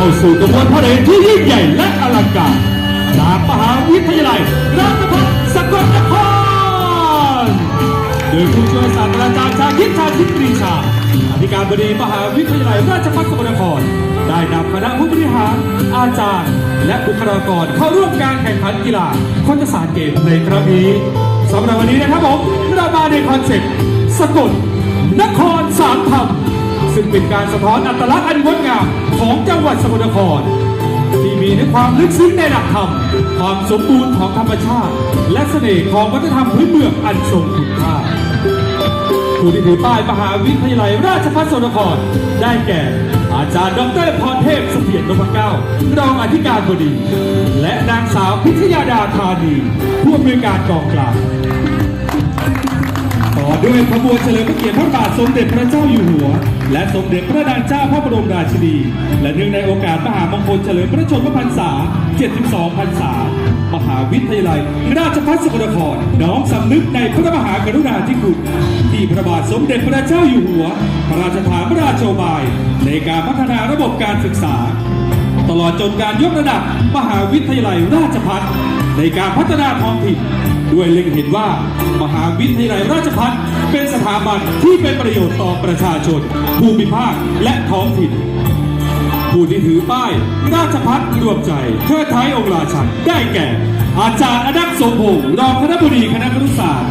บวนพาเหรดที่ยิ่งใหญ่และอลังการจากมหาวิทยาลัยราชภัฏสกลนครโดยผู้ช่วยศาสตราจารย์ชาคิดชาคิดปรีชาอธิการบดีมหาวิทยาลัยราชภัฏสกลนคร ได้นำคณะผู้บริหาร อาจารย์ และบุคลากรเข้าร่วมการแข่งขันกีฬาโคชศาสตร์เกมในครั้งนี้สำหรับวันนี้นะครับผมเรามาในคอนเซ็ปต์สกลนครสามธรรมซึ่งเป็นการสะท้อนอัตลักษณ์อันงดงาม วัดสกลนคร ที่มีในความลึกซึ้งในหลักธรรม ความสมบูรณ์ของธรรมชาติ และเสน่ห์ของวัฒนธรรมพื้นเมืองอันทรงคุณค่าผู้ที่ถือป้ายมหาวิทยาลัยราชภัฏสกลนคร ได้แก่ อาจารย์ดรพรเทพเสถียรนพเก้ารองอธิการบดี และนางสาวพิทยาดาธานีผู้อำนวยการกองกลาง ด้วยขบวนเฉลิมพระเกียรติพระบาทสมเด็จพระเจ้าอยู่หัว และสมเด็จพระนางเจ้าพระบรมราชินี และเนื่องในโอกาสมหามงคลเฉลิมพระชนมพรรษา 72 พรรษา มหาวิทยาลัย ราชภัฏสกลนคร น้อมสำนึกในพระมหากรุณาธิคุณ ที่พระบาทสมเด็จพระเจ้าอยู่หัว พระราชทานพระราชโอบาย ในการพัฒนาระบบการศึกษา ตลอดจนการยกระดับมหาวิทยาลัยราชภัฏในการพัฒนาท้องถิ่น ด้วยเล็งเห็นว่ามหาวิทยาลัยราชภัฏเป็นสถาบันที่เป็นประโยชน์ต่อประชาชน ภูมิภาคและท้องถิ่น ผู้ที่ถือป้าย ราชพัฒรวมใจเทิดไทยองค์ราชันได้แก่ อาจารย์อนักสมพงศ์รองคณะบดีคณะครุศาสตร์